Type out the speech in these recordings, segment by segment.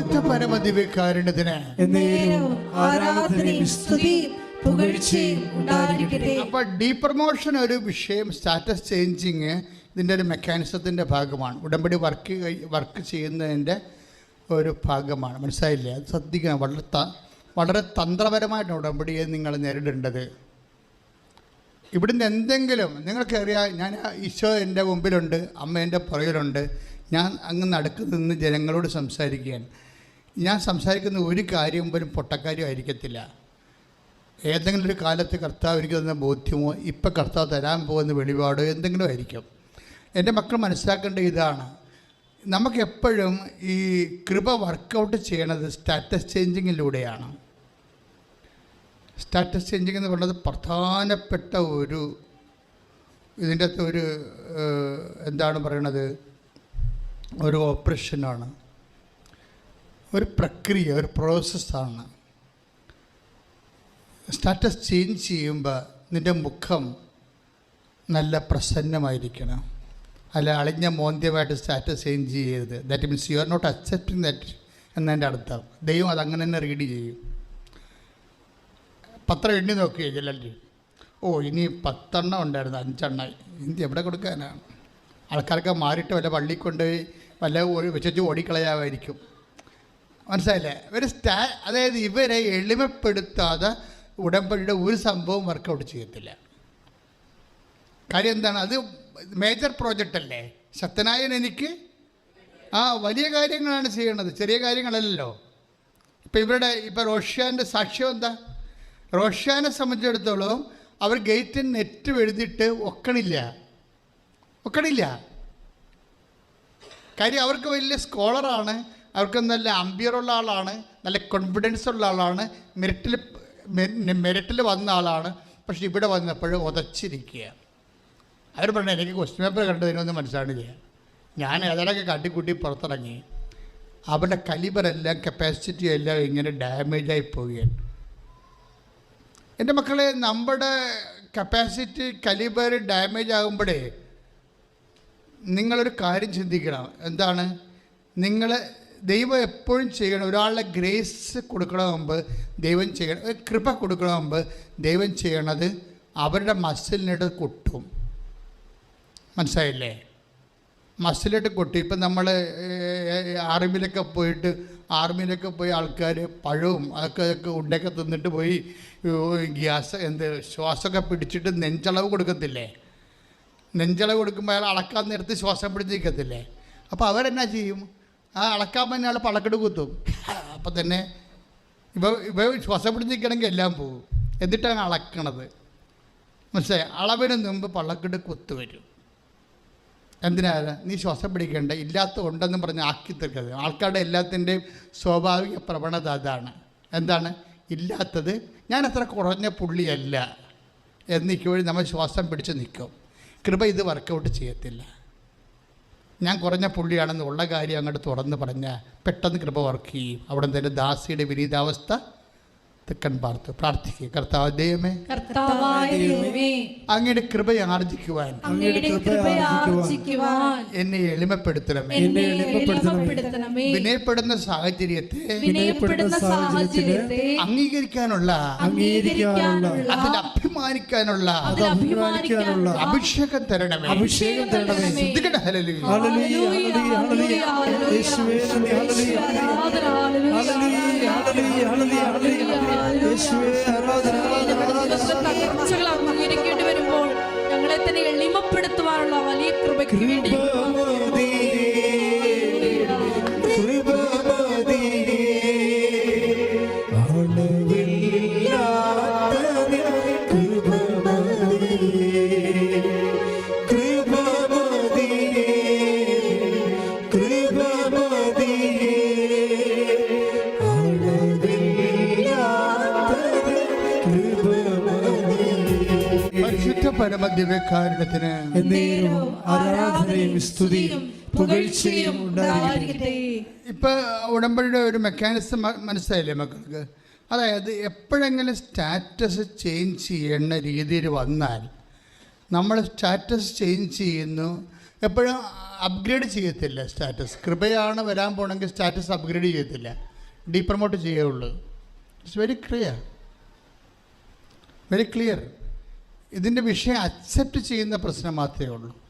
പരിശുദ്ധ പരമദിവ്യകാരുണ്യത്തിന് എന്നേരവും ആരാധനയും സ്തുതിയും പുകഴ്ചയും ഉണ്ടായിരിക്കട്ടെ. അപ്പോൾ ഡീ പ്രൊമോഷൻ ഒരു വിഷയം സ്റ്റാറ്റസ് ചേഞ്ചിങ് ഇതിന്റെ ഒരു മെക്കാനിസത്തിന്റെ ഭാഗമാണ്. ഉടമ്പടി വർക്ക് വർക്ക് ചെയ്യുന്നതിന്റെ ഒരു ഭാഗമാണ്. മനസ്സിലായില്ലേ? അത് ശ്രദ്ധിക്കണം. വളരെ ത വളരെ തന്ത്രപരമായിട്ട് ഉടമ്പടിയെ നിങ്ങൾ നേരിടേണ്ടത്. ഇവിടുന്ന് എന്തെങ്കിലും നിങ്ങൾക്കറിയാം ഞാൻ ഈശോ എന്റെ മുമ്പിലുണ്ട് അമ്മ എന്റെ പുറകിലുണ്ട്. ഞാൻ അങ്ങ് നടക്കു നിന്ന് ജനങ്ങളോട് സംസാരിക്കുകയാണ്. ഞാൻ സംസാരിക്കുന്ന ഒരു കാര്യം പോലും പൊട്ടക്കാര്യം ആയിരിക്കത്തില്ല. ഏതെങ്കിലും ഒരു കാലത്ത് കർത്താവ് എനിക്ക് തന്ന ബോധ്യമോ ഇപ്പം കർത്താവ് തരാൻ പോകുന്ന വെളിപാടോ എന്തെങ്കിലും ആയിരിക്കും. എന്റെ മക്കൾ മനസ്സിലാക്കേണ്ട ഇതാണ്. നമുക്കെപ്പോഴും ഈ കൃപ വർക്കൗട്ട് ചെയ്യണത് സ്റ്റാറ്റസ് ചേഞ്ചിങ്ങിലൂടെയാണ്. സ്റ്റാറ്റസ് ചേഞ്ചിങ് എന്ന് പറയുന്നത് പ്രധാനപ്പെട്ട ഒരു ഇതിന്റെ അകത്ത് ഒരു എന്താണ് പറയണത്? ഒരു ഓപ്പറേഷനാണ്. ഒരു പ്രക്രിയ ഒരു പ്രോസസ്സാണ് സ്റ്റാറ്റസ് ചേഞ്ച് ചെയ്യുമ്പോൾ നിന്റെ മുഖം നല്ല പ്രസന്നമായിരിക്കണം. അല്ല അളിഞ്ഞ മോന്ത്യമായിട്ട് സ്റ്റാറ്റസ് ചേഞ്ച് ചെയ്യരുത്. That means you are not accepting that എന്നതിന്റെ അർത്ഥം. ദൈവം അതങ്ങനെ തന്നെ റീഡ് ചെയ്യും. പത്രം എണ്ണി നോക്കിയേ ജലല്ലേ ഓ ഇനി പത്തെണ്ണം ഉണ്ടായിരുന്നു അഞ്ചെണ്ണം. ഇനി എവിടെ കൊടുക്കാനാണ്? ആൾക്കാർക്ക് മാറിയിട്ട് വല്ല പള്ളി കൊണ്ടുപോയി വല്ല ഒരു വെച്ചു ഓടിക്കളയാമായിരിക്കും. മനസ്സിലായില്ലേ? ഇവർ സ്റ്റാ അതായത് ഇവരെ എളിമപ്പെടുത്താതെ ഉടമ്പടിയുടെ ഒരു സംഭവം വർക്കൗട്ട് ചെയ്യത്തില്ല. കാര്യം എന്താണ്? അത് മേജർ പ്രോജക്റ്റ് അല്ലേ? ശക്തനായൻ എനിക്ക് ആ വലിയ കാര്യങ്ങളാണ് ചെയ്യണത്. ചെറിയ കാര്യങ്ങളല്ലല്ലോ. ഇപ്പം ഇവരുടെ ഇപ്പം റോഷ്യാന്റെ സാക്ഷ്യം എന്താ? റോഷ്യാനെ സംബന്ധിച്ചിടത്തോളം അവർ ഗേറ്റിൽ നെറ്റ് എഴുതിയിട്ട് ഒക്കണില്ല. ഒക്കണില്ല. കാര്യം അവർക്ക് വലിയ സ്കോളറാണ് അവർക്ക് നല്ല അമ്പിയറുള്ള ആളാണ് നല്ല കോൺഫിഡൻസ് ഉള്ള ആളാണ് മെറിറ്റിൽ മെറിറ്റിൽ വന്ന ആളാണ്. പക്ഷെ ഇവിടെ വന്നപ്പോൾ ഉതച്ചിരിക്കുക. അവർ പറഞ്ഞു എനിക്ക് ക്വസ്റ്റ്യൻ പേപ്പർ കണ്ടതിനൊന്നും മനസ്സിലാണില്ല ഞാൻ ഏതൊക്കെ കാട്ടിക്കൂട്ടി പുറത്തിറങ്ങി. അവരുടെ കലിബറെല്ലാം കപ്പാസിറ്റി എല്ലാം ഇങ്ങനെ ഡാമേജായി പോവുകയാണ്. എന്റെ മക്കളെ നമ്മുടെ കപ്പാസിറ്റി കലിബർ ഡാമേജ് ആകുമ്പോഴേ നിങ്ങളൊരു കാര്യം ചിന്തിക്കണം. എന്താണ്? നിങ്ങൾ ദൈവം എപ്പോഴും ചെയ്യണം. ഒരാളുടെ ഗ്രേസ് കൊടുക്കണ മുമ്പ് ദൈവം ചെയ്യണം. കൃപ കൊടുക്കണ മുമ്പ് ദൈവം ചെയ്യണത് അവരുടെ മസിലിനിട്ട് കൊട്ടും. മനസ്സിലായില്ലേ? മസിലിട്ട് കൊട്ടും. ഇപ്പം നമ്മൾ ആർമിയിലൊക്കെ പോയിട്ട് ആർമിയിലൊക്കെ പോയി ആൾക്കാർ പഴവും അതൊക്കെ ഒക്കെ ഉണ്ടൊക്കെ തിന്നിട്ട് പോയി ഗ്യാസ് എന്ത് ശ്വാസമൊക്കെ പിടിച്ചിട്ട് നെഞ്ചളവ് കൊടുക്കത്തില്ലേ? നെഞ്ചളവ് കൊടുക്കുമ്പോൾ അയാൾ അളക്കാൻ നേരത്ത് ശ്വാസം പിടിച്ച് നിൽക്കത്തില്ലേ അപ്പോൾ അവരെന്നാ ചെയ്യും? ആ അളക്കാൻ തന്നെ ആൾ പളക്കെട്ട് കുത്തും. അപ്പം തന്നെ ഇവ ഇവ ശ്വാസം പിടിച്ച് നിൽക്കണമെങ്കിൽ എല്ലാം പോകും എന്നിട്ടാണ് അളക്കണത്. മനസ്സിലായി? അളവിന് മുമ്പ് പള്ളക്കെട്ട് കുത്തു വരും. എന്തിനാ? നീ ശ്വാസം പിടിക്കേണ്ട ഇല്ലാത്ത ഉണ്ടെന്ന് പറഞ്ഞ് ആക്കി തീർക്കരുത്. ആൾക്കാരുടെ എല്ലാത്തിന്റെയും സ്വാഭാവിക പ്രവണത അതാണ്. എന്താണ്? ഇല്ലാത്തത് ഞാൻ അത്ര കുറഞ്ഞ പുള്ളിയല്ല. എന്നിക്കുവഴി നമ്മൾ ശ്വാസം പിടിച്ച് നിൽക്കും. കൃപ ഇത് വർക്കൗട്ട് ചെയ്യത്തില്ല. ഞാൻ കുറഞ്ഞ പുള്ളിയാണെന്ന് ഉള്ള കാര്യം അങ്ങോട്ട് തുറന്ന് പറഞ്ഞാൽ പെട്ടെന്ന് കൃപ വർക്ക് ചെയ്യും അവിടെ തന്നെ ദാസിയുടെ വിനീതാവസ്ഥ തെക്കൻ പാർത്ത് പ്രാർത്ഥിക്കുക. കർത്താവ് ദൈവമേ അങ്ങയുടെ കൃപ ആർജിക്കുവാൻ എന്നെ എളിമപ്പെടുത്തണമേ. എന്നെ എളിമപ്പെടുത്തണമേ. വിനയപ്പെടുന്ന സാഹചര്യത്തെ അംഗീകരിക്കാനുള്ള അംഗീകരിക്കാനുള്ള അതിൽ അഭിമാനിക്കാനുള്ള അഭിഷേകം തരണമേ. അഭിഷേകം തരണമേ. ശ്രദ്ധിക്കട്ടെ തകർച്ചകൾ അംഗീകരിക്കേണ്ടി വരുമ്പോൾ ഞങ്ങളെ തന്നെ എളിമപ്പെടുത്തുവാനുള്ള വലിയ കൃപയ്ക്ക് വേണ്ടി പരമദിവ്യകാരുണ്യത്തിന് എന്നേരവും ആരാധനയും സ്തുതിയും പുകഴ്ചയും ഉണ്ടായിരിക്കട്ടെ. ഇപ്പൊ ഉടമ്പടിയുടെ ഒരു മെക്കാനിസം മനസ്സിലായില്ലേ മക്കൾക്ക്? അതായത് എപ്പോഴെങ്കിലും സ്റ്റാറ്റസ് ചേഞ്ച് ചെയ്യുന്ന രീതിയിൽ വന്നാൽ നമ്മൾ സ്റ്റാറ്റസ് ചേഞ്ച് ചെയ്യുന്നു. എപ്പോഴും അപ്ഗ്രേഡ് ചെയ്യത്തില്ല സ്റ്റാറ്റസ്. കൃപയാണ് വരാൻ പോകണമെങ്കിൽ സ്റ്റാറ്റസ് അപ്ഗ്രേഡ് ചെയ്യത്തില്ല. ഡീപ്രമോട്ട് ചെയ്യുള്ളൂ it's very clear very clear ഇതിന്റെ വിഷയം അക്സെപ്റ്റ് ചെയ്യുന്ന പ്രശ്നം മാത്രമേ ഉള്ളൂ.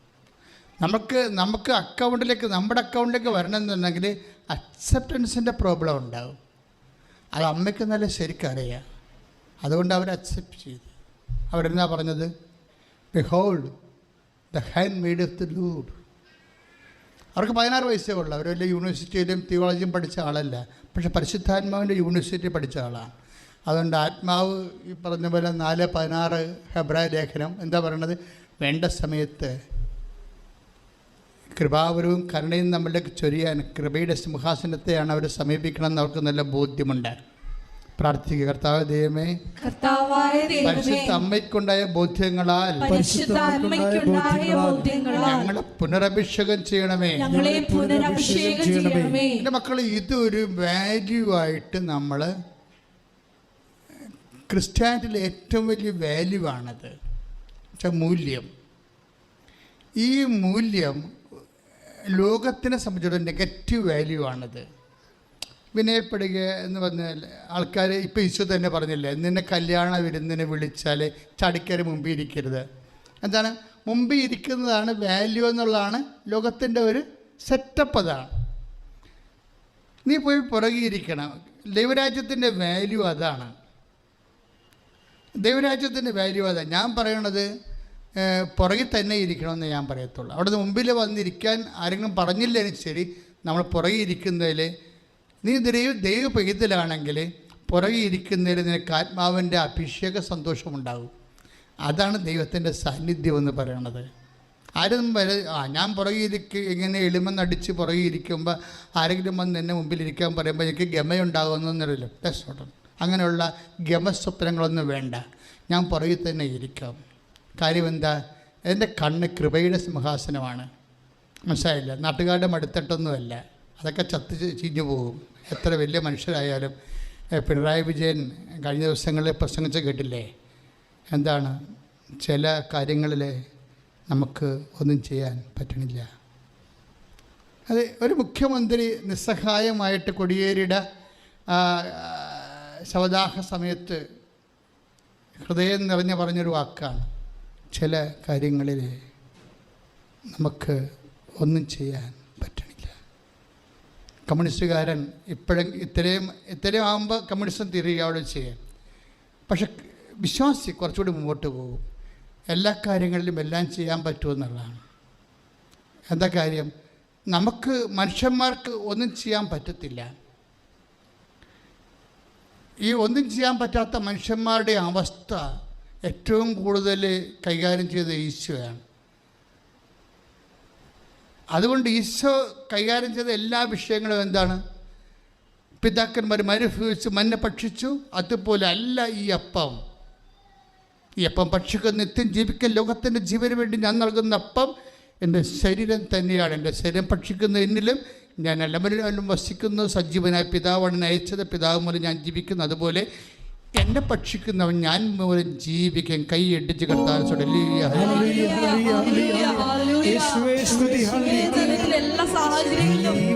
നമുക്ക് നമുക്ക് അക്കൗണ്ടിലേക്ക് നമ്മുടെ അക്കൗണ്ടിലേക്ക് വരണമെന്നുണ്ടെങ്കിൽ അക്സെപ്റ്റൻസിന്റെ പ്രോബ്ലം ഉണ്ടാകും അത് അമ്മയ്ക്ക് നല്ല ശരിക്കറിയാം അതുകൊണ്ട് അവർ അക്സെപ്റ്റ് ചെയ്തു. അവരെന്നാ പറഞ്ഞത്? Behold the handmaid of the Lord അവർക്ക് പതിനാറ് വയസ്സേ ഉള്ളൂ. അവർ വലിയ യൂണിവേഴ്സിറ്റിയിലും തിയോളജിയും പഠിച്ച ആളല്ല. പക്ഷേ പരിശുദ്ധാത്മാവിന്റെ യൂണിവേഴ്സിറ്റി പഠിച്ച ആളാണ്. അതുകൊണ്ട് ആത്മാവ് ഈ പറഞ്ഞ പോലെ നാല് പതിനാറ് ഹെബ്രായ ലേഖനം എന്താ പറയണത്? വേണ്ട സമയത്ത് കൃപാവരവും കരുണയും നമ്മളിലേക്ക് ചൊരിയാൻ കൃപയുടെ സിംഹാസനത്തെയാണ് അവർ സമീപിക്കണമെന്ന് അവർക്ക് നല്ല ബോധ്യമുണ്ട്. പ്രാർത്ഥിക്കുക കർത്താവ് ദൈവമേ പരിശുദ്ധ അമ്മയ്ക്കുണ്ടായ ബോധ്യങ്ങളാൽ ഞങ്ങളെ പുനരഭിഷേകം ചെയ്യണമേ. ചെയ്യണമേ. എന്റെ മക്കൾ ഇതൊരു വാല്യൂ ആയിട്ട് നമ്മൾ ക്രിസ്ത്യാനിറ്റിയിലെ ഏറ്റവും വലിയ വാല്യൂ ആണത്. മൂല്യം. ഈ മൂല്യം ലോകത്തിനെ സംബന്ധിച്ചിടത്തോളം നെഗറ്റീവ് വാല്യൂ ആണത്. വിനയപ്പെടുക എന്ന് പറഞ്ഞാൽ ആൾക്കാർ ഇപ്പോൾ ഈശോ തന്നെ പറഞ്ഞില്ലേ നിന്നെ കല്യാണ വിരുന്നിനെ വിളിച്ചാൽ ചടിക്കര മുമ്പിൽ ഇരിക്കരുത്. എന്താണ്? മുമ്പിൽ ഇരിക്കുന്നതാണ് വാല്യൂ എന്നുള്ളതാണ് ലോകത്തിന്റെ ഒരു സെറ്റപ്പ് അതാണ്. നീ പോയി പുറകിയിരിക്കണം ദൈവരാജ്യത്തിന്റെ വാല്യൂ അതാണ്. ദൈവരാജ്യത്തിന്റെ വാല്യൂ അതാ. ഞാൻ പറയണത് പുറകിൽ തന്നെ ഇരിക്കണമെന്ന് ഞാൻ പറയത്തുള്ളൂ. അവിടെ മുമ്പിൽ വന്നിരിക്കാൻ ആരെങ്കിലും പറഞ്ഞില്ലെങ്കിൽ ശരി നമ്മൾ പുറകെ ഇരിക്കുന്നതിൽ നീ ദൈവ ദൈവ പുറകെ ഇരിക്കുന്നതിൽ നിനക്ക് ആത്മാവിന്റെ അഭിഷേക സന്തോഷമുണ്ടാകും. അതാണ് ദൈവത്തിന്റെ സാന്നിധ്യം എന്ന് പറയണത്. ആരും വരെ ആ ഞാൻ പുറകെ ഇരിക്കുക ഇങ്ങനെ എളിമെന്നടിച്ച് പുറകെ ഇരിക്കുമ്പോൾ ആരെങ്കിലും വന്ന് എന്നെ മുമ്പിൽ ഇരിക്കാൻ പറയുമ്പോൾ എനിക്ക് ഗമയുണ്ടാകുമെന്നൊന്നറിയില്ല ടെസ്റ്റ് അങ്ങനെയുള്ള ഗമസ്വപ്നങ്ങളൊന്നും വേണ്ട. ഞാൻ പുറകിൽ തന്നെ ഇരിക്കാം. കാര്യം എന്താ? എന്റെ കണ്ണ് കൃപയുടെ സിംഹാസനമാണ്. മനസ്സിലായില്ല? നാട്ടുകാരുടെ മടുത്തിട്ടൊന്നുമല്ല. അതൊക്കെ ചത്ത് ചീഞ്ഞു പോകും. എത്ര വലിയ മനുഷ്യരായാലും. പിണറായി വിജയൻ കഴിഞ്ഞ ദിവസങ്ങളിൽ പ്രസംഗിച്ച് കേട്ടില്ലേ? എന്താണ്? ചില കാര്യങ്ങളിൽ നമുക്ക് ഒന്നും ചെയ്യാൻ പറ്റണില്ല. അത് ഒരു മുഖ്യമന്ത്രി നിസ്സഹായമായിട്ട് കൊടിയേരിയുടെ ശവദാഹ സമയത്ത് ഹൃദയം നിറഞ്ഞു പറഞ്ഞൊരു വാക്കാണ്. ചില കാര്യങ്ങളിൽ നമുക്ക് ഒന്നും ചെയ്യാൻ പറ്റണില്ല. കമ്മ്യൂണിസ്റ്റുകാരൻ ഇപ്പോഴും ഇത്രയും ഇത്രയും ആകുമ്പോൾ കമ്മ്യൂണിസം തിരികെ അവിടെ ചെയ്യാൻ. പക്ഷെ വിശ്വാസി കുറച്ചുകൂടി മുമ്പോട്ട് പോകും. എല്ലാ കാര്യങ്ങളിലും എല്ലാം ചെയ്യാൻ പറ്റുമെന്നുള്ളതാണ് എന്താ കാര്യം? നമുക്ക് മനുഷ്യന്മാർക്ക് ഒന്നും ചെയ്യാൻ പറ്റത്തില്ല. ഈ ഒന്നും ചെയ്യാൻ പറ്റാത്ത മനുഷ്യന്മാരുടെ അവസ്ഥ ഏറ്റവും കൂടുതൽ കൈകാര്യം ചെയ്ത ഈശോയാണ്. അതുകൊണ്ട് ഈശോ കൈകാര്യം ചെയ്ത എല്ലാ വിഷയങ്ങളും എന്താണ്? പിതാക്കന്മാർ മരുഭവിച്ച് മഞ്ഞ ഭക്ഷിച്ചു അതുപോലെ അല്ല ഈ അപ്പം. ഈ അപ്പം ഭക്ഷിക്കുന്ന നിത്യം ജീവിക്കാൻ ലോകത്തിന്റെ ജീവന് വേണ്ടി ഞാൻ നൽകുന്ന അപ്പം എന്റെ ശരീരം തന്നെയാണ്. എന്റെ ശരീരം ഭക്ഷിക്കുന്ന എന്നിലും ഞാൻ എല്ലാവരും വസിക്കുന്നു. സജീവനായ പിതാവാണ്. അയച്ചത് പിതാവ് മൂലം ഞാൻ ജീവിക്കുന്നു. അതുപോലെ എന്നെ ഭക്ഷിക്കുന്നവൻ ഞാൻ മൂലം ജീവിക്കാൻ കൈ എടുത്ത് കർത്താൻ എല്ലാ സാഹചര്യങ്ങളിലും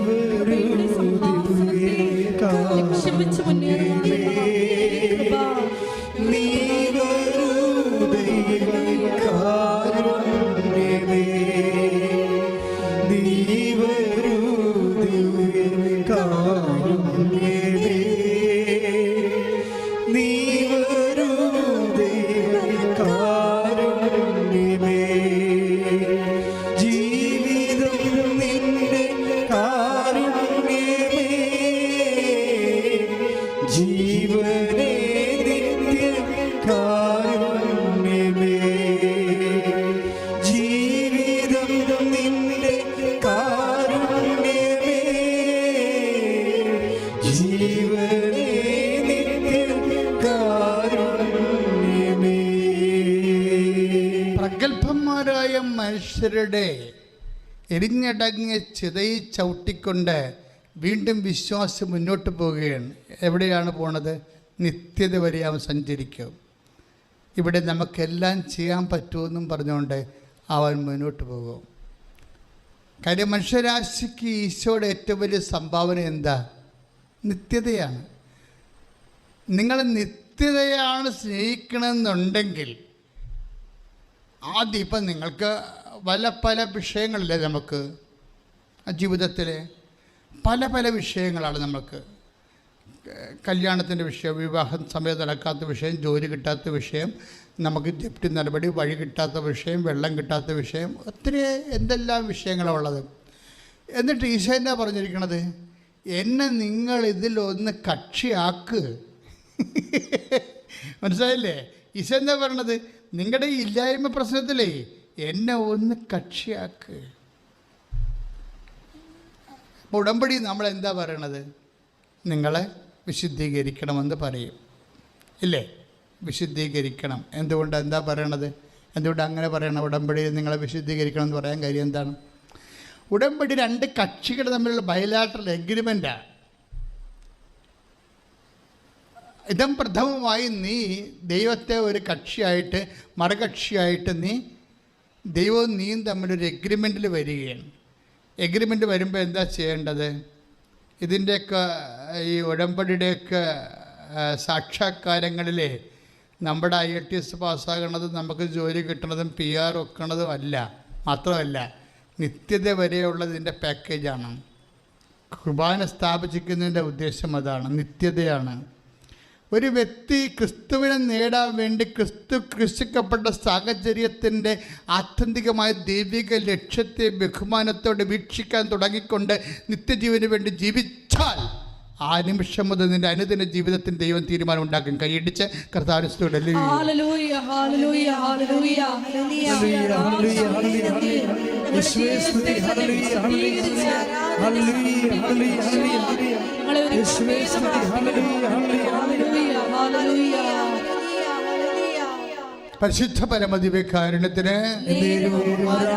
എരിഞ്ഞടങ്ങിയ ചിതയിൽ ചവിട്ടിക്കൊണ്ട് വീണ്ടും വിശ്വാസം മുന്നോട്ട് പോവുകയാണ്. എവിടെയാണ് പോണത്? നിത്യത വരെ അവൻ സഞ്ചരിക്കും. ഇവിടെ നമുക്കെല്ലാം ചെയ്യാൻ പറ്റുമെന്നും പറഞ്ഞുകൊണ്ട് അവൻ മുന്നോട്ട് പോകും. കാര്യം മനുഷ്യരാശിക്ക് ഈശോയുടെ ഏറ്റവും വലിയ സംഭാവന എന്താ? നിത്യതയാണ്. നിങ്ങൾ നിത്യതയാണ് സ്നേഹിക്കണമെന്നുണ്ടെങ്കിൽ ആദ്യം ഇപ്പം നിങ്ങൾക്ക് പല പല വിഷയങ്ങളില്ലേ നമുക്ക് ജീവിതത്തിലെ പല പല വിഷയങ്ങളാണ് നമുക്ക് കല്യാണത്തിന്റെ വിഷയം വിവാഹം സമയത്ത് നടക്കാത്ത വിഷയം ജോലി കിട്ടാത്ത വിഷയം നമുക്ക് ജപ്തി നടപടി വഴി കിട്ടാത്ത വിഷയം വെള്ളം കിട്ടാത്ത വിഷയം ഒത്തിരി എന്തെല്ലാം വിഷയങ്ങളാണ് ഉള്ളത്. എന്നിട്ട് ഈശോ എന്നാ പറഞ്ഞിരിക്കണത്? എന്നെ നിങ്ങൾ ഇതിലൊന്ന് കക്ഷിയാക്ക്. മനസ്സിലായില്ലേ? ഈശോ എന്താ പറയണത് നിങ്ങളുടെ ഇല്ലായ്മ പ്രശ്നത്തിലേ എന്നെ ഒന്ന് കക്ഷിയാക്ക്. ഉടമ്പടി നമ്മൾ എന്താ പറയണത്? നിങ്ങളെ വിശുദ്ധീകരിക്കണമെന്ന് പറയും. ഇല്ലേ? വിശുദ്ധീകരിക്കണം. എന്തുകൊണ്ട് എന്താ പറയണത്? എന്തുകൊണ്ട് അങ്ങനെ പറയണം? ഉടമ്പടി നിങ്ങളെ വിശുദ്ധീകരിക്കണം എന്ന് പറയാൻ കാര്യം എന്താണ്? ഉടമ്പടി രണ്ട് കക്ഷികൾ തമ്മിലുള്ള ബയലാട്രൽ എഗ്രിമെന്റാണ് ഇതം പ്രഥമമായി നീ ദൈവത്തെ ഒരു കക്ഷിയായിട്ട് മറുകക്ഷിയായിട്ട് നീ ദൈവവും നീയും തമ്മിലൊരു എഗ്രിമെന്റിൽ വരികയാണ്. എഗ്രിമെന്റ് വരുമ്പോൾ എന്താ ചെയ്യേണ്ടത്? ഇതിന്റെയൊക്കെ ഈ ഉടമ്പടിയുടെയൊക്കെ സാക്ഷാത്കാരങ്ങളിലെ നമ്മുടെ ഐ ടി എസ് പാസ്സാകണതും നമുക്ക് ജോലി കിട്ടണതും പി ആർ വെക്കണതും അല്ല മാത്രമല്ല നിത്യത വരെയുള്ള ഇതിന്റെ പാക്കേജാണ് കുർബാന സ്ഥാപിച്ചിരിക്കുന്നതിന്റെ ഉദ്ദേശം അതാണ് നിത്യതയാണ്. ഒരു വ്യക്തി ക്രിസ്തുവിനെ നേടാൻ വേണ്ടി ക്രിസ്തു കൃഷിക്കപ്പെട്ട സാഹചര്യത്തിന്റെ ആത്യന്തികമായ ദൈവിക ലക്ഷ്യത്തെ ബഹുമാനത്തോടെ വീക്ഷിക്കാൻ തുടങ്ങിക്കൊണ്ട് നിത്യജീവന് വേണ്ടി ജീവിച്ചാൽ ആ നിമിഷം മുതൽ നിന്റെ അനുദിന ജീവിതത്തിൽ ദൈവം തീരുമാനം ഉണ്ടാക്കും കൈയടിച്ച് കർത്താവിനോട് hallelujah hallelujah hallelujah hallelujah, hallelujah, hallelujah, hallelujah. യേശുവേ സ്തുതി, hallelujah, hallelujah. Hallelujah, hallelujah, hallelujah. ഞങ്ങളെ സ്തുതി, ഹല്ലേലൂയ, ഹല്ലേലൂയ, ഹല്ലേലൂയ. പരിശുദ്ധ പരമദിവ്യകാരുണ്യത്തിന് എന്നേരവും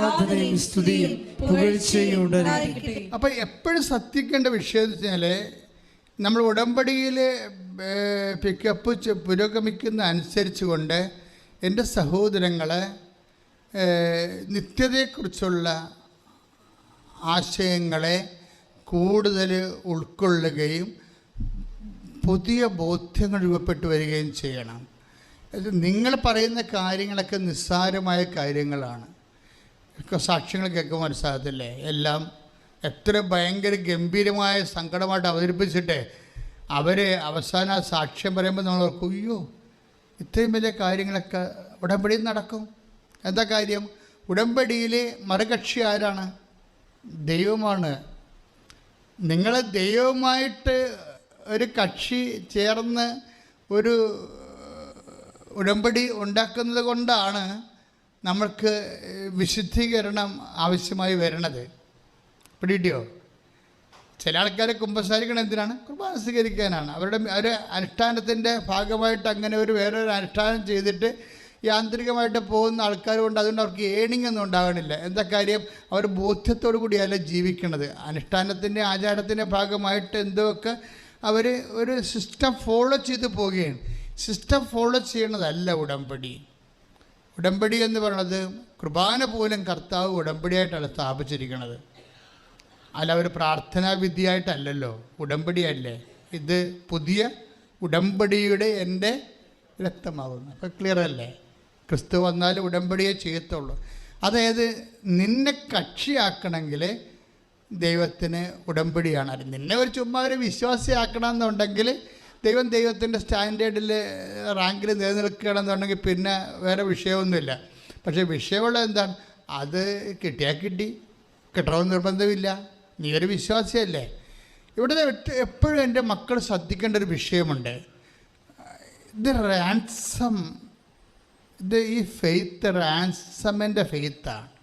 അപ്പൊ സ്തുതിയും പുകഴ്ചയും എപ്പോഴും ശ്രദ്ധിക്കേണ്ട വിഷയം എന്ന് വെച്ചാൽ നമ്മൾ ഉടമ്പടിയിൽ പിക്കപ്പ് പുരോഗമിക്കുന്ന അനുസരിച്ച് കൊണ്ട് എന്റെ സഹോദരങ്ങളെ ഏഹ്, നിത്യതയെക്കുറിച്ചുള്ള ആശയങ്ങളെ കൂടുതൽ ഉൾക്കൊള്ളുകയും പുതിയ ബോധ്യങ്ങൾ രൂപപ്പെട്ടു വരികയും ചെയ്യണം. ഇത് നിങ്ങൾ പറയുന്ന കാര്യങ്ങളൊക്കെ നിസ്സാരമായ കാര്യങ്ങളാണ്. സാക്ഷ്യങ്ങൾ കേൾക്കുമ്പോൾ മനസ്സിലാകത്തില്ലേ? എല്ലാം എത്ര ഭയങ്കര ഗംഭീരമായ സങ്കടമായിട്ട് അവതരിപ്പിച്ചിട്ട് അവരെ അവസാന സാക്ഷ്യം പറയുമ്പോൾ നമ്മൾ ഓർക്കും അയ്യോ ഇത്രയും വലിയ കാര്യങ്ങളൊക്കെ ഉടമ്പടിയിൽ നടക്കും. എന്താ കാര്യം? ഉടമ്പടിയിൽ മറുകക്ഷി ആരാണ്? ദൈവമാണ്. നിങ്ങൾ ദൈവവുമായിട്ട് ഒരു കക്ഷി ചേർന്ന് ഒരു ഉടമ്പടി ഉണ്ടാക്കുന്നത് കൊണ്ടാണ് നമ്മൾക്ക് വിശുദ്ധീകരണം ആവശ്യമായി വരണത്. പിടിയിട്ടിയോ ചില ആൾക്കാരെ കുമ്പസാരിക്കണം എന്തിനാണ്? കുർബാന സ്വീകരിക്കാനാണ്. അവരുടെ ഒരു അനുഷ്ഠാനത്തിന്റെ ഭാഗമായിട്ട് അങ്ങനെ ഒരു വേറൊരു അനുഷ്ഠാനം ചെയ്തിട്ട് യാന്ത്രികമായിട്ട് പോകുന്ന ആൾക്കാർ കൊണ്ട് അതുകൊണ്ട് അവർക്ക് ഏണിംഗ് ഒന്നും ഉണ്ടാകണില്ല. എന്താ കാര്യം? അവർ ബോധ്യത്തോടു കൂടിയല്ല ജീവിക്കണത്. അനുഷ്ഠാനത്തിന്റെ ആചാരത്തിന്റെ ഭാഗമായിട്ട് എന്തൊക്കെ അവർ ഒരു സിസ്റ്റം ഫോളോ ചെയ്ത് പോവുകയാണ്. സിസ്റ്റം ഫോളോ ചെയ്യണതല്ല ഉടമ്പടി. ഉടമ്പടി എന്ന് പറയുന്നത് കുർബാന പോലും കർത്താവ് ഉടമ്പടിയായിട്ടാണ് സ്ഥാപിച്ചിരിക്കുന്നത് അല്ല ഒരു പ്രാർത്ഥനാ വിധിയായിട്ടല്ലല്ലോ. ഉടമ്പടിയല്ലേ. ഇത് പുതിയ ഉടമ്പടിയുടെ എന്റെ രക്തമാകുന്നു. അപ്പോൾ ക്ലിയർ അല്ലേ? ക്രിസ്തു വന്നാൽ ഉടമ്പടിയെ ചെയ്യത്തുള്ളൂ. അതായത് നിന്നെ കക്ഷിയാക്കണമെങ്കിൽ ദൈവത്തിന് ഉടമ്പടിയാണ്. നിന്നെ ഒരു ചുമ്മാ ഒരു വിശ്വാസിയാക്കണമെന്നുണ്ടെങ്കിൽ ദൈവം ദൈവത്തിന്റെ സ്റ്റാൻഡേർഡിൽ റാങ്കിൽ നിലനിൽക്കുകയാണെന്നുണ്ടെങ്കിൽ പിന്നെ വേറെ വിഷയമൊന്നുമില്ല. പക്ഷേ വിഷയമുള്ളത് എന്താണ്? അത് കിട്ടിയാൽ കിട്ടി കിട്ടണമെന്ന് നിർബന്ധമില്ല. നീ ഒരു വിശ്വാസിയല്ലേ. ഇവിടെ എപ്പോഴും എന്റെ മക്കൾ ശ്രദ്ധിക്കേണ്ട ഒരു വിഷയമുണ്ട്. ഇത് റാൻസം ഇത് ഈ ഫെയ്ത്ത് റാൻസമിന്റെ ഫെയ്ത്താണ്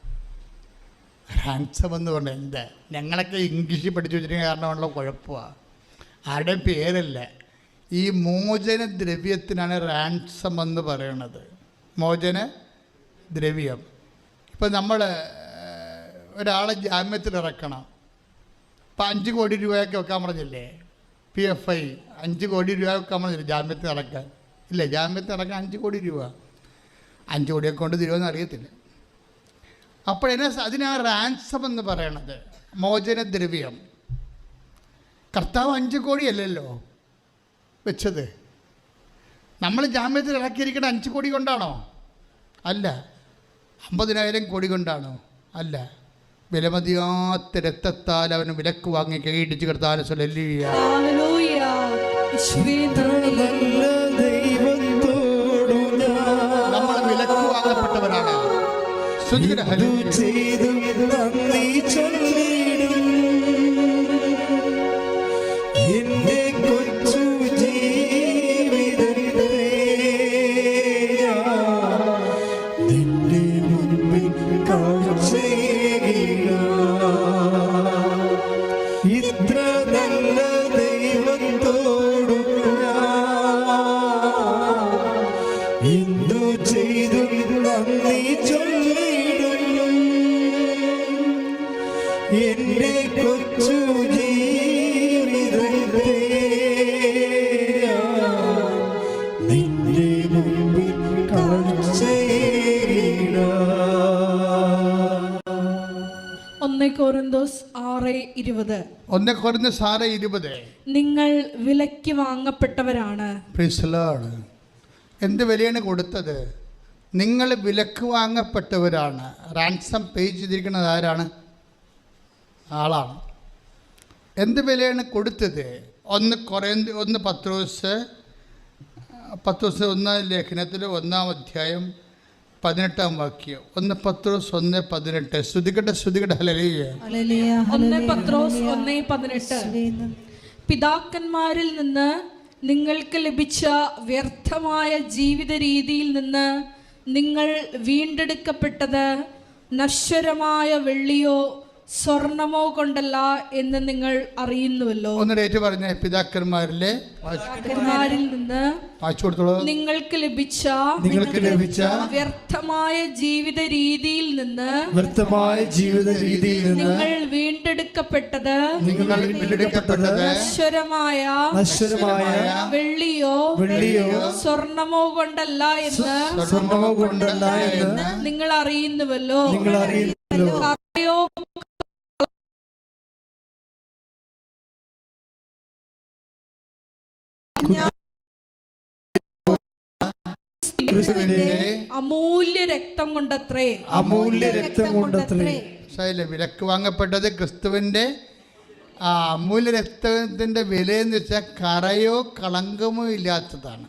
റാൻസം എന്ന് പറഞ്ഞാൽ എന്താ ഞങ്ങളൊക്കെ ഇംഗ്ലീഷിൽ പഠിച്ചു വെച്ചിരിക്കുന്ന കാരണമുള്ള കുഴപ്പമാണ് ആരുടെയും പേരല്ല. ഈ മോചന ദ്രവ്യത്തിനാണ് റാൻസം എന്ന് പറയണത്. മോചന ദ്രവ്യം. ഇപ്പം നമ്മൾ ഒരാളെ ജാമ്യത്തിൽ ഇറക്കണം. ഇപ്പം അഞ്ച് കോടി രൂപയൊക്കെ വെക്കാൻ പറഞ്ഞില്ലേ? പി എഫ് ഐ അഞ്ച് കോടി രൂപ വെക്കാൻ പറഞ്ഞില്ലേ ജാമ്യത്തിൽ ഇറക്കാൻ? ഇല്ല ജാമ്യത്തിൽ ഇറക്കാൻ അഞ്ച് കോടി രൂപ. അഞ്ച് കോടിയൊക്കെ കൊണ്ട് തരുമെന്ന് അറിയത്തില്ല. അപ്പോൾ എന്നെ അതിനാ റാൻസം എന്ന് പറയണത്. മോചനദ്രവ്യം. കർത്താവ് അഞ്ച് കോടിയല്ലല്ലോ വെച്ചത്. നമ്മൾ ജാമ്യത്തിൽ ഇറക്കിയിരിക്കുന്ന അഞ്ച് കോടി കൊണ്ടാണോ? അല്ല. അമ്പതിനായിരം കോടി കൊണ്ടാണോ? അല്ല. വിലമതിയാത്ത രക്തത്താൽ അവന് വിലക്ക് വാങ്ങി കൈയിടിച്ച് കിടത്താൻ സ്വല്ലിയ ചെയ്തു നന്ദി ചൊല്ലിടും എന്തു ചെയ്തു നന്ദി ചൊല്ലിടും എന്റെ കൊച്ചു ജീവിതത്തെ ഞാൻ നിന്റെ മുമ്പിൽ കാഴ്ചയിടാം ഒന്ന് കോറിന്തോസ് ആറ് ഇരുപത്. ഒന്ന് കുറഞ്ഞ സാറ് ഇരുപത്. നിങ്ങൾ വിലയ്ക്ക് വാങ്ങപ്പെട്ടവരാണ്. എന്ത് വിലയാണ് കൊടുത്തത്? നിങ്ങൾ വിലക്ക് വാങ്ങപ്പെട്ടവരാണ്. റാൻസം പേ ചെയ്തിരിക്കുന്നത് ആരാണ്? ആളാണ്. എന്ത് വിലയാണ് കൊടുത്തത്? ഒന്ന് കുറേ ഒന്ന് പത്ത് ദിവസം പത്ത് ദിവസം ഒന്നാം ലേഖനത്തിൽ ഒന്നാം അധ്യായം പതിനെട്ടാം വാക്യം. ഒന്ന് പത്രോസ് ഒന്ന് പതിനെട്ട്. ശ്രുതികട്ടെ ശ്രുതികട്ടെ. ഹലലിയ ഒന്ന് പത്രോസ് ഒന്ന് പതിനെട്ട്. പിതാക്കന്മാരിൽ നിന്ന് നിങ്ങൾക്ക് ലഭിച്ച വ്യർത്ഥമായ ജീവിത രീതിയിൽ നിന്ന് നിങ്ങൾ വീണ്ടെടുക്കപ്പെട്ടത് നശ്വരമായ വെള്ളിയോ സ്വർണമോ കൊണ്ടല്ല എന്ന് നിങ്ങൾ അറിയുന്നുവല്ലോ. ഒന്ന് ഡേറ്റ് പറഞ്ഞ പിതാക്കന്മാരിലെ പിതാക്കന്മാരിൽ നിന്ന് നിങ്ങൾക്ക് ലഭിച്ച നിങ്ങൾക്ക് ലഭിച്ച വ്യർത്ഥമായ ജീവിത രീതിയിൽ നിന്ന് വ്യർത്ഥമായ ജീവിത രീതിയിൽ നിന്ന് നിങ്ങൾ വീണ്ടെടുക്കപ്പെട്ടത് നിങ്ങൾ വീണ്ടെടുക്കപ്പെട്ടത് നശ്വരമായ നശ്വരമായ വെള്ളിയോ വെള്ളിയോ സ്വർണമോ കൊണ്ടല്ല എന്ന് സ്വർണമോ കൊണ്ടല്ല എന്ന് നിങ്ങൾ അറിയുന്നുവല്ലോ. നിങ്ങൾ അറിയുന്നല്ലോ അമൂല്യ രക്തം കൊണ്ടത്രേ. അമൂല്യ രക്തം കൊണ്ടത്രേ. ശൈല വിലക്ക് വാങ്ങപ്പെട്ടത് ക്രിസ്തുവിന്റെ ആ അമൂല്യ രക്തത്തിന്റെ വില എന്ന് വെച്ചാൽ കറയോ കളങ്കമോ ഇല്ലാത്തതാണ്.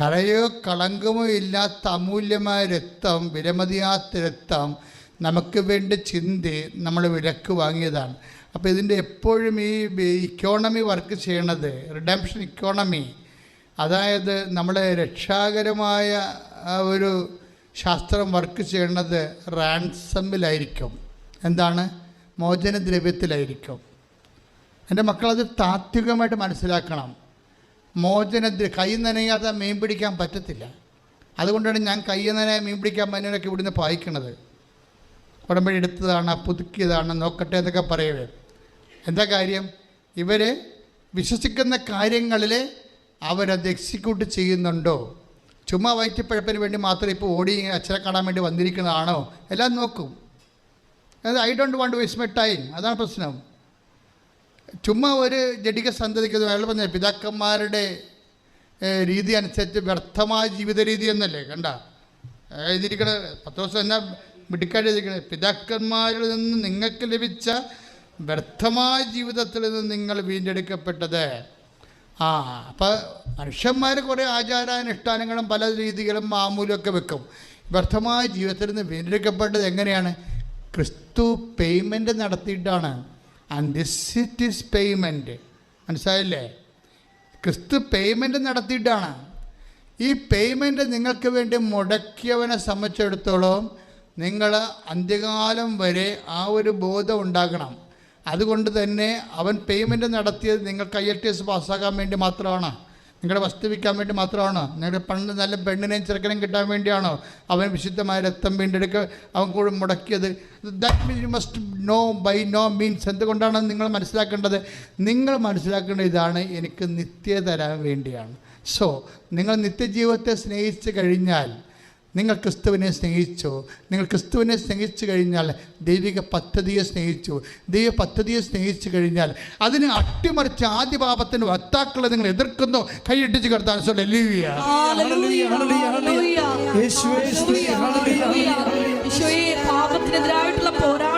കറയോ കളങ്കമോ ഇല്ലാത്ത അമൂല്യമായ രക്തം വിലമതിയാത്ത രക്തം നമുക്ക് വേണ്ടി ചിന്തി നമ്മൾ വിലക്ക് വാങ്ങിയതാണ്. അപ്പോൾ ഇതിന്റെ എപ്പോഴും ഈ ഇക്കോണമി വർക്ക് ചെയ്യണത് റിഡംഷൻ ഇക്കോണമി അതായത് നമ്മുടെ രക്ഷാകരമായ ഒരു ശാസ്ത്രം വർക്ക് ചെയ്യണത് റാൻസമ്മിലായിരിക്കും എന്താണ്? മോചനദ്രവ്യത്തിലായിരിക്കും. എന്റെ മക്കളത് താത്വികമായിട്ട് മനസ്സിലാക്കണം. മോചനദ്ര കൈ നനയാതെ മീൻ പിടിക്കാൻ പറ്റത്തില്ല. അതുകൊണ്ടാണ് ഞാൻ കൈ നനയാൻ മീൻ പിടിക്കാൻ പറ്റുന്നതൊക്കെ ഇവിടുന്ന് പായിക്കണത്. ഉടമ്പടി എടുത്തതാണ് പുതുക്കിയതാണ് നോക്കട്ടെ എന്നൊക്കെ പറയവേ എന്താ കാര്യം? ഇവർ വിശ്വസിക്കുന്ന കാര്യങ്ങളിൽ അവരത് എക്സിക്യൂട്ട് ചെയ്യുന്നുണ്ടോ? ചുമ്മാ വയറ്റിപ്പഴപ്പിന് വേണ്ടി മാത്രം ഇപ്പോൾ ഓടി അച്ഛനെ കാണാൻ വേണ്ടി വന്നിരിക്കുന്നതാണോ? എല്ലാം നോക്കും. അത് I don't want waste my time അതാണ് പ്രശ്നം. ചുമ്മാ ഒരു ജഡിക സന്തതിക്ക് അയാൾ പറഞ്ഞ പിതാക്കന്മാരുടെ രീതി അനുസരിച്ച് വ്യർത്ഥമായ ജീവിത രീതി എന്നല്ലേ? കണ്ട? എഴുതിയിരിക്കണ പത്ത് ദിവസം എന്നാ മിടുക്കായിട്ട് എഴുതിയിരിക്കണത് പിതാക്കന്മാരിൽ നിന്ന് നിങ്ങൾക്ക് ലഭിച്ച വ്യർത്ഥമായ ജീവിതത്തിൽ നിന്ന് നിങ്ങൾ വീണ്ടെടുക്കപ്പെട്ടത്. ആ അപ്പോൾ മനുഷ്യന്മാർ കുറേ ആചാരാനുഷ്ഠാനങ്ങളും പല രീതികളും മാമൂലൊക്കെ വെക്കും. വ്യർത്ഥമായ ജീവിതത്തിൽ നിന്ന് വീണ്ടെടുക്കപ്പെട്ടത് എങ്ങനെയാണ്? ക്രിസ്തു payment നടത്തിയിട്ടാണ്. And this it is payment മനസ്സിലായില്ലേ? ക്രിസ്തു പേയ്മെന്റ് നടത്തിയിട്ടാണ്. ഈ പേയ്മെന്റ് നിങ്ങൾക്ക് വേണ്ടി മുടക്കിയവനെ സംബന്ധിച്ചിടത്തോളം നിങ്ങൾ അന്ത്യകാലം വരെ ആ ഒരു ബോധം ഉണ്ടാകണം. അതുകൊണ്ട് തന്നെ അവൻ പേയ്മെന്റ് നടത്തിയത് നിങ്ങൾക്ക് ഐ എൽ ടി എസ് പാസ്സാക്കാൻ വേണ്ടി മാത്രമാണ്. നിങ്ങളുടെ വസ്തു വിൽക്കാൻ വേണ്ടി മാത്രമാണ്. നിങ്ങളുടെ പണ്ട് നല്ല പെണ്ണിനെയും ചെറുക്കനെയും കിട്ടാൻ വേണ്ടിയാണോ? അവൻ വിശുദ്ധമായ രക്തം വീണ്ടെടുക്കുക അവൻ കൂടെ മുടക്കിയത്. That means you must know by no means എന്തുകൊണ്ടാണ് നിങ്ങൾ മനസ്സിലാക്കേണ്ടത്? നിങ്ങൾ മനസ്സിലാക്കേണ്ട ഇതാണ് എനിക്ക് നിത്യ തരാൻ വേണ്ടിയാണ്. സോ നിങ്ങൾ നിത്യജീവിതത്തെ സ്നേഹിച്ച് കഴിഞ്ഞാൽ നിങ്ങൾ ക്രിസ്തുവിനെ സ്നേഹിച്ചു. നിങ്ങൾ ക്രിസ്തുവിനെ സ്നേഹിച്ചു കഴിഞ്ഞാൽ ദൈവിക പദ്ധതിയെ സ്നേഹിച്ചു. ദൈവ പദ്ധതിയെ സ്നേഹിച്ചു കഴിഞ്ഞാൽ അതിന് അട്ടിമറിച്ച് ആദ്യ പാപത്തിന് വക്താക്കളെ നിങ്ങൾ എതിർക്കുന്നു. കൈയിട്ടിച്ച് കിടത്താൻ ഹല്ലേലൂയ, ഹല്ലേലൂയ, ഹല്ലേലൂയ, ഹല്ലേലൂയ. യേശുവേ, പാപത്തിനെതിരായിട്ടുള്ള പോരാട്ടത്തിൽ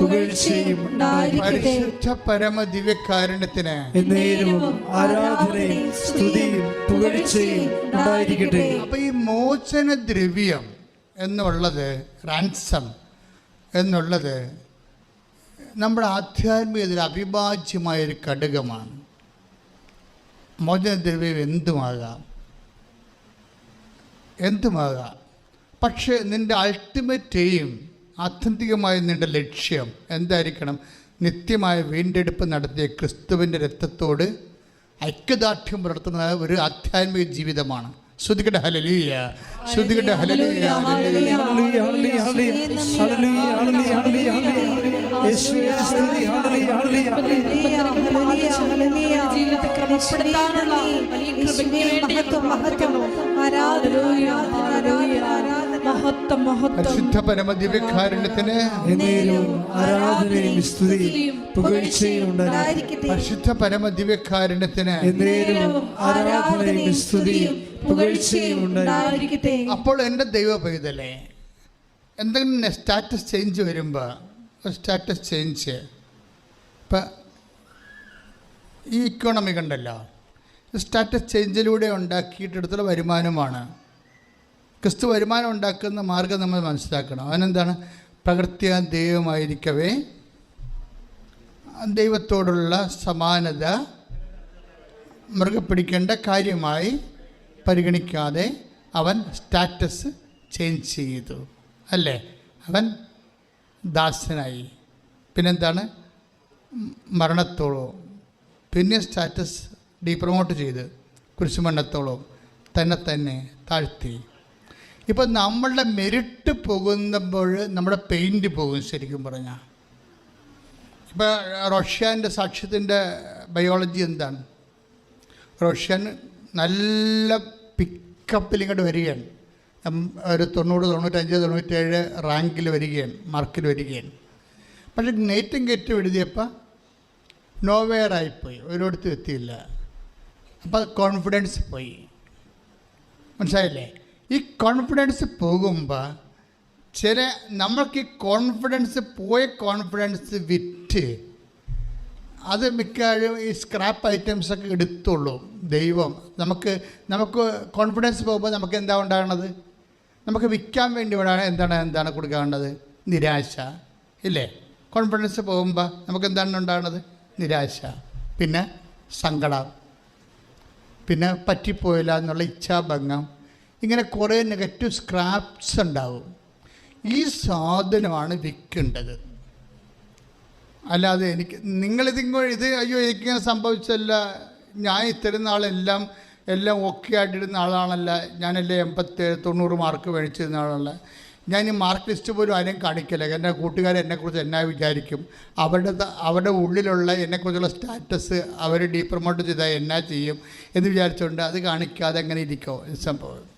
പുകഴ്ചയും പരിശുദ്ധ പരമദിവ്യകാരുണ്യത്തിന് എന്നേരവും ആരാധനയും സ്തുതിയും പുകഴ്ചയും ഉണ്ടായിരിക്കട്ടെ. അപ്പൊ ഈ മോചന ദ്രവ്യം എന്നുള്ളത് റാൻസം എന്നുള്ളത് നമ്മുടെ ആധ്യാത്മികതയിൽ അവിഭാജ്യമായൊരു ഘടകമാണ്. മോചനദ്രവ്യം എന്തുമാകാം? എന്തുമാകാം? പക്ഷേ നിന്റെ അൾട്ടിമേറ്റ് എയിം ആത്യന്തികമായ നിന്റെ ലക്ഷ്യം എന്തായിരിക്കണം? നിത്യമായ വീണ്ടെടുപ്പ് നടത്തിയ ക്രിസ്തുവിന്റെ രക്തത്തോട് ഐക്യദാർഢ്യം പുലർത്തുന്ന ഒരു ആധ്യാത്മിക ജീവിതമാണ്. ശ്രുതികട ഹലലീയ ശ്രുതികട ഹലലീയ. ആരാധന ആരാധന. ജീവിതത്തെ ക്രമപ്പെടുത്താനുള്ള മഹത്വം മഹത്വം. പരിശുദ്ധ പരമദിവ്യകാരുണ്യത്തിന് ആരാധനയും സ്തുതിയും പുകഴ്ചയും ഉണ്ടായിരിക്കട്ടെ. പരിശുദ്ധ പരമദിവ്യകാരുണ്യത്തിന് എന്നേരവും ആരാധനയും സ്തുതിയും പുകഴ്ചയും ഉണ്ടായിരിക്കട്ടെ. അപ്പോൾ എന്റെ ദൈവ പൈതലേ എന്തെങ്കിലും സ്റ്റാറ്റസ് ചേഞ്ച് വരുമ്പോൾ സ്റ്റാറ്റസ് ചേഞ്ച്. ഇപ്പം ഈ ഇക്കോണമി കണ്ടല്ലോ. സ്റ്റാറ്റസ് ചേഞ്ചിലൂടെ ഉണ്ടാക്കിയിട്ടെടുത്തുള്ള വരുമാനമാണ്. ക്രിസ്തു വരുമാനം ഉണ്ടാക്കുന്ന മാർഗം നമ്മൾ മനസ്സിലാക്കണം. അവനെന്താണ് പ്രകൃത്യ ദൈവമായിരിക്കവേ. ദൈവത്തോടുള്ള സമാനത മൃഗപ്പിടിക്കേണ്ട കാര്യമായി പരിഗണിക്കാതെ അവൻ സ്റ്റാറ്റസ് ചേഞ്ച് ചെയ്തു. അല്ലേ? അവൻ ദാസനായി. പിന്നെന്താണ്? മരണത്തോളവും മരണത്തോളോ. പിന്നെ സ്റ്റാറ്റസ് ഡീപ്രമോട്ട് ചെയ്ത് കുരിശുമരണത്തോളവും തന്നെ തന്നെ താഴ്ത്തി. ഇപ്പം നമ്മളുടെ മെരിട്ട് പോകുമ്പോൾ നമ്മുടെ പെയിന്റ് പോകും ശരിക്കും പറഞ്ഞാൽ ഇപ്പോൾ റഷ്യന്റെ സാക്ഷ്യത്തിന്റെ ബയോളജി എന്താണ്? റഷ്യൻ നല്ല പിക്കപ്പിൽ ഇങ്ങോട്ട് വരികയാണ്. ഒരു തൊണ്ണൂറ് തൊണ്ണൂറ്റഞ്ച് തൊണ്ണൂറ്റേഴ് റാങ്കിൽ വരികയാണ് മാർക്കിൽ വരികയാണ്. പക്ഷെ നെയ്റ്റും കയറ്റും എഴുതിയപ്പോൾ നോവെയറായിപ്പോയി ഒരിടത്തും എത്തിയില്ല. അപ്പോൾ കോൺഫിഡൻസ് പോയി. മനസ്സിലായില്ലേ? ഈ കോൺഫിഡൻസ് പോകുമ്പോൾ ചില നമ്മൾക്ക് ഈ കോൺഫിഡൻസ് പോയ കോൺഫിഡൻസ് വിറ്റ് അത് മിക്കവാറും ഈ സ്ക്രാപ്പ് ഐറ്റംസൊക്കെ എടുത്തുള്ളൂ. ദൈവം നമുക്ക് നമുക്ക് കോൺഫിഡൻസ് പോകുമ്പോൾ നമുക്ക് എന്താ ഉണ്ടാകണത്? നമുക്ക് വിൽക്കാൻ വേണ്ടി എന്താണ് എന്താണ് കൊടുക്കാനുള്ളത്? നിരാശ ഇല്ലേ? കോൺഫിഡൻസ് പോകുമ്പോൾ നമുക്ക് എന്താണ് ഉണ്ടാകുന്നത് നിരാശ പിന്നെ സങ്കടം പിന്നെ പറ്റിപ്പോയില്ല എന്നുള്ള ഇച്ഛാഭംഗം ഇങ്ങനെ കുറേ നെഗറ്റീവ് സ്ക്രാപ്സ് ഉണ്ടാവും. ഈ സാധനമാണ് വിൽക്കേണ്ടത്. അല്ലാതെ എനിക്ക് നിങ്ങളിതിങ്ങോ ഇത് അയ്യോ എനിക്കിങ്ങനെ സംഭവിച്ചല്ല ഞാൻ ഇത്തരം നാളെല്ലാം എല്ലാം ഓക്കെ ആയിട്ടിരുന്ന ആളാണല്ല. ഞാനെല്ലാം എൺപത്തേഴ് തൊണ്ണൂറ് മാർക്ക് മേടിച്ചിരുന്ന ആളല്ല. ഞാൻ ഈ മാർക്ക് ലിസ്റ്റ് പോലും ആരെയും കാണിക്കില്ല. എന്റെ കൂട്ടുകാർ എന്നെക്കുറിച്ച് എന്നാ വിചാരിക്കും? അവരുടെ അവരുടെ ഉള്ളിലുള്ള എന്നെക്കുറിച്ചുള്ള സ്റ്റാറ്റസ് അവർ ഡീപ്രമോട്ട് ചെയ്താൽ എന്നാ ചെയ്യും എന്ന് വിചാരിച്ചുകൊണ്ട് അത് കാണിക്കാതെ എങ്ങനെ ഇരിക്കുമോ സംഭവം.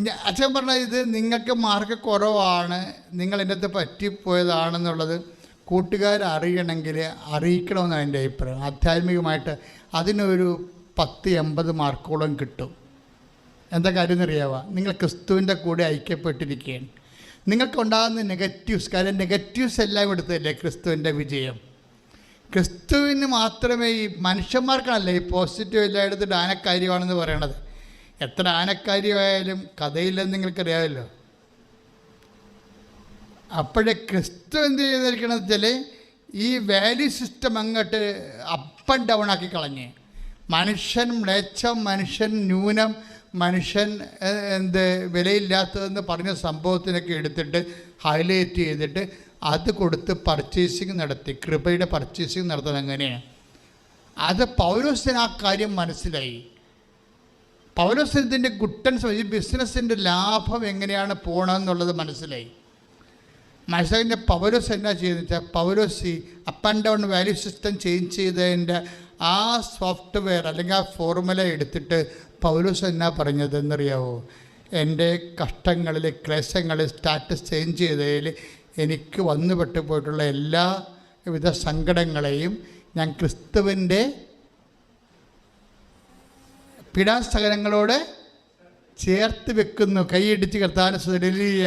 അച്ഛൻ പറഞ്ഞ ഇത് നിങ്ങൾക്ക് മാർക്ക് കുറവാണ് നിങ്ങൾ എന്റെ അടുത്ത് പറ്റിപ്പോയതാണെന്നുള്ളത് കൂട്ടുകാർ അറിയണമെങ്കിൽ അറിയിക്കണമെന്നാണ് എന്റെ അഭിപ്രായം. ആധ്യാത്മികമായിട്ട് അതിനൊരു പത്ത് എൺപത് മാർക്കോളം കിട്ടും. എന്താ കാര്യം എന്നറിയാവുക നിങ്ങൾ ക്രിസ്തുവിന്റെ കൂടെ ഐക്യപ്പെട്ടിരിക്കുകയാണ്. നിങ്ങൾക്കുണ്ടാകുന്ന നെഗറ്റീവ്സ് കാര്യം നെഗറ്റീവ്സ് എല്ലാം എടുത്തതല്ലേ ക്രിസ്തുവിന്റെ വിജയം? ക്രിസ്തുവിന് മാത്രമേ ഈ മനുഷ്യന്മാർക്കാണല്ലേ ഈ പോസിറ്റീവ് എല്ലാം എടുത്തിട്ട് ആനക്കാര്യമാണെന്ന് പറയണത്. എത്ര ആനക്കാര്യമായാലും കഥയില്ലെന്ന് നിങ്ങൾക്കറിയാമല്ലോ. അപ്പോഴേ ക്രിസ്തു എന്ത് ചെയ്തിരിക്കണമെന്ന് വെച്ചാൽ ഈ വാല്യൂ സിസ്റ്റം അങ്ങോട്ട് അപ്പ് ആൻഡ് ഡൗൺ ആക്കി കളഞ്ഞ്. മനുഷ്യൻ മ്ലേച്ഛം മനുഷ്യൻ ന്യൂനം മനുഷ്യൻ എന്ത് വിലയില്ലാത്തതെന്ന് പറഞ്ഞ സംഭവത്തിനൊക്കെ എടുത്തിട്ട് ഹൈലൈറ്റ് ചെയ്തിട്ട് അത് കൊടുത്ത് പർച്ചേസിങ് നടത്തി കൃപയുടെ പർച്ചേസിങ് നടത്തുന്നത് എങ്ങനെയാണ് അത് പൗരസിന് ആ കാര്യം മനസ്സിലായി. പൗലോസിന്റെ ഗുട്ടൻസ് ഈ ബിസിനസ്സിന്റെ ലാഭം എങ്ങനെയാണ് പോകണമെന്നുള്ളത് മനസ്സിലായി. മനസ്സിലാക്കിന്റെ പൗലോസ് എന്നാ ചെയ്യുന്നത് വെച്ചാൽ പൗലോസ് ഈ up and down value system change ചെയ്തതിന്റെ ആ സോഫ്റ്റ്വെയർ അല്ലെങ്കിൽ ആ ഫോർമുല എടുത്തിട്ട് പൗലോസ് എന്നാ പറഞ്ഞത് എന്നറിയാവോ? എന്റെ കഷ്ടങ്ങളിൽ ക്ലേശങ്ങളിൽ സ്റ്റാറ്റസ് ചേഞ്ച് ചെയ്തതിൽ എനിക്ക് വന്നുപെട്ടു പോയിട്ടുള്ള എല്ലാ വിധ സങ്കടങ്ങളെയും ഞാൻ ക്രിസ്തുവിന്റെ പീഡാസകലങ്ങളോട് ചേർത്ത് വെക്കുന്നു. കൈയടിച്ച് കർത്താന ഹല്ലേലൂയ.